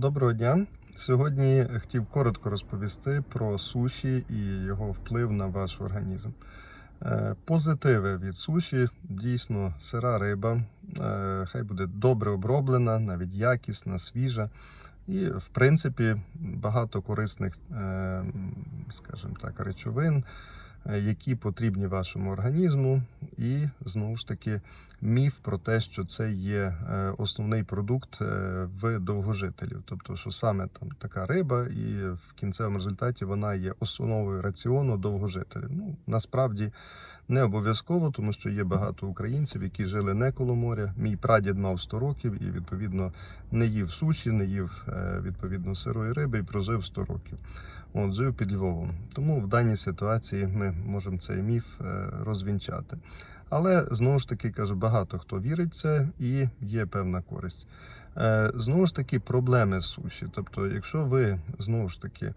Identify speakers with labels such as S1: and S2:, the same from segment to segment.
S1: Доброго дня. Сьогодні хотів коротко розповісти про суші і його вплив на ваш організм. Е, Позитиви від суші дійсно сира риба, е, хай буде добре оброблена, навіть якісна, свіжа. І, в принципі, багато корисних, е, скажімо так, речовин, які потрібні вашому організму. І знову ж таки міф про те, що це є е, основний продукт е, в довгожителів. Тобто, що саме там така риба, і в кінцевому результаті вона є основою раціону довгожителів. Ну насправді не обов'язково, тому що є багато українців, які жили не коло моря. Мій прадід мав 100 років і відповідно не їв суші, не їв е, відповідно сирої риби і прожив 100 років. От, жив під Львовом. Тому в даній ситуації ми можемо цей міф е, розвінчати. Але знову ж таки кажу, багато хто вірить в це і є певна користь. Е, Знову ж таки, проблеми з суші. Тобто, якщо ви знову ж таки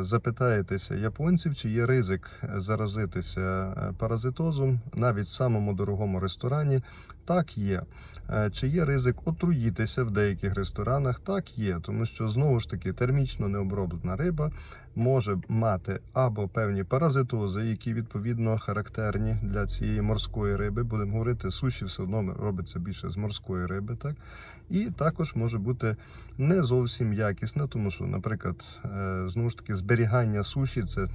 S1: запитаєтеся японців, чи є ризик заразитися е, паразитозом навіть в самому дорогому ресторані, так є. Е, Чи є ризик отруїтися в деяких ресторанах? Так є, тому що знову ж таки термічно необроблена риба може мати або певні паразитози, які відповідно характерні для цієї морської риби. Будемо говорити, суші все одно робиться більше з морської риби, так і також може бути не зовсім якісна, тому що, наприклад, е, знову ж таки зберігання суші це.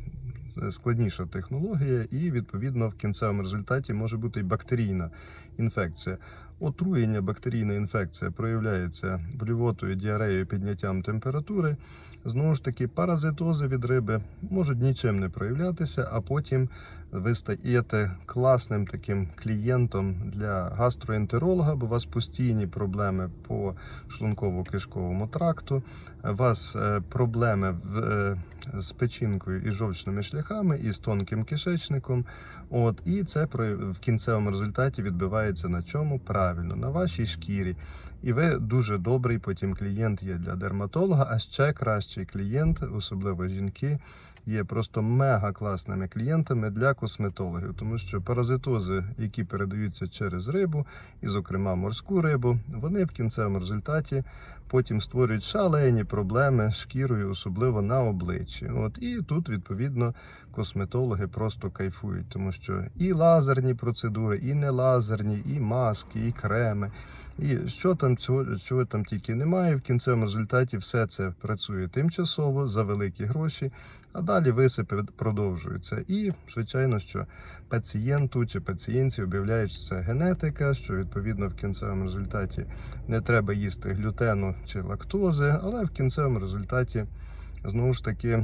S1: Складніша технологія, і відповідно в кінцевому результаті може бути і бактерійна інфекція. Отруєння, бактерійна інфекція проявляється блювотою, діареєю, підняттям температури. Знову ж таки, паразитози від риби можуть нічим не проявлятися, а потім ви стаєте класним таким клієнтом для гастроентеролога, бо у вас постійні проблеми по шлунково-кишковому тракту, у вас е, проблеми е, з печінкою і жовчними шляхами, і з тонким кишечником. От, і це в кінцевому результаті відбивається на чому? Правильно, на вашій шкірі. І ви дуже добрий потім клієнт є для дерматолога, а ще кращий клієнт, особливо жінки, є просто мега класними клієнтами для косметологів, тому що паразитози, які передаються через рибу, і, зокрема, морську рибу, вони в кінцевому результаті потім створюють шалені проблеми з шкірою, особливо на обличчі. От і тут відповідно косметологи просто кайфують, тому що і лазерні процедури, і не лазерні, і маски, і креми. І що там цього чого там тільки немає. В кінцевому результаті все це працює тимчасово за великі гроші, а далі висипи продовжуються. І звичайно, що пацієнту чи пацієнтці об'являють, що це генетика, що відповідно в кінцевому результаті не треба їсти глютену чи лактози, але в кінцевому результаті знову ж таки.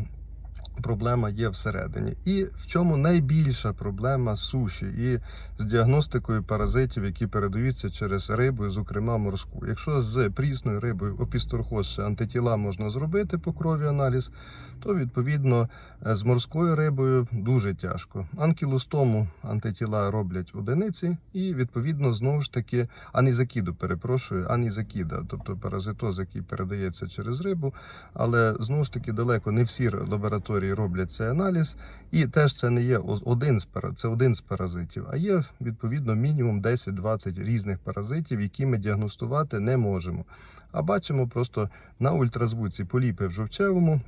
S1: Проблема є всередині. І в чому найбільша проблема суші і з діагностикою паразитів, які передаються через рибу, зокрема морську. Якщо з прісною рибою опісторхоз ще антитіла можна зробити по крові аналіз, то відповідно е, з морською рибою дуже тяжко. Анкілостому антитіла роблять одиниці, і відповідно знову ж таки анізакіду, перепрошую, анізакіда, тобто паразитоз, який передається через рибу. Але знову ж таки далеко не всі лабораторії роблять цей аналіз, і теж це не є один з це один з паразитів, а є відповідно мінімум 10-20 різних паразитів, які ми діагностувати не можемо. А бачимо просто на ультразвуці поліпи в жовчевому.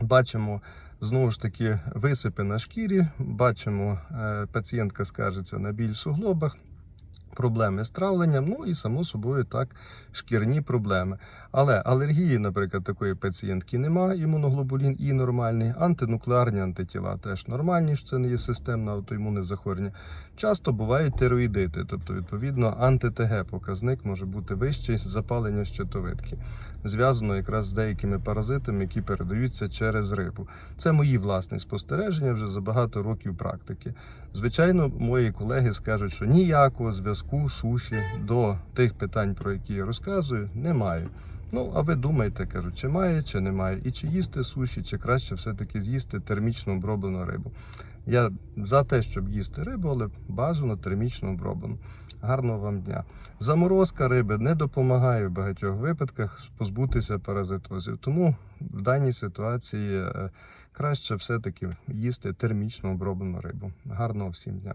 S1: Бачимо знову ж таки висипи на шкірі. Бачимо, е, пацієнтка скаржиться на біль в суглобах, проблеми з травленням, ну і само собою так шкірні проблеми. Але алергії, наприклад, такої пацієнтки немає, імуноглобулін І нормальний, антинуклеарні антитіла теж нормальні, що це не є системне аутоімунне захворювання. Часто бувають тероїдити, тобто, відповідно, анти-ТГ показник може бути вищий запалення щитовидки. Зв'язано якраз з деякими паразитами, які передаються через рибу. Це мої власні спостереження вже за багато років практики. Звичайно, мої колеги скажуть, що ніякого зв'язку суші до тих питань, про які я розказую, немає. Ну, а ви думаєте, кажуть, чи має, чи немає, і чи їсти суші, чи краще все-таки з'їсти термічно оброблену рибу. Я за те, щоб їсти рибу, але бажано термічно оброблену. Гарного вам дня. Заморозка риби не допомагає в багатьох випадках позбутися паразитозів. Тому в даній ситуації е, краще все-таки їсти термічно оброблену рибу. Гарного всім дня.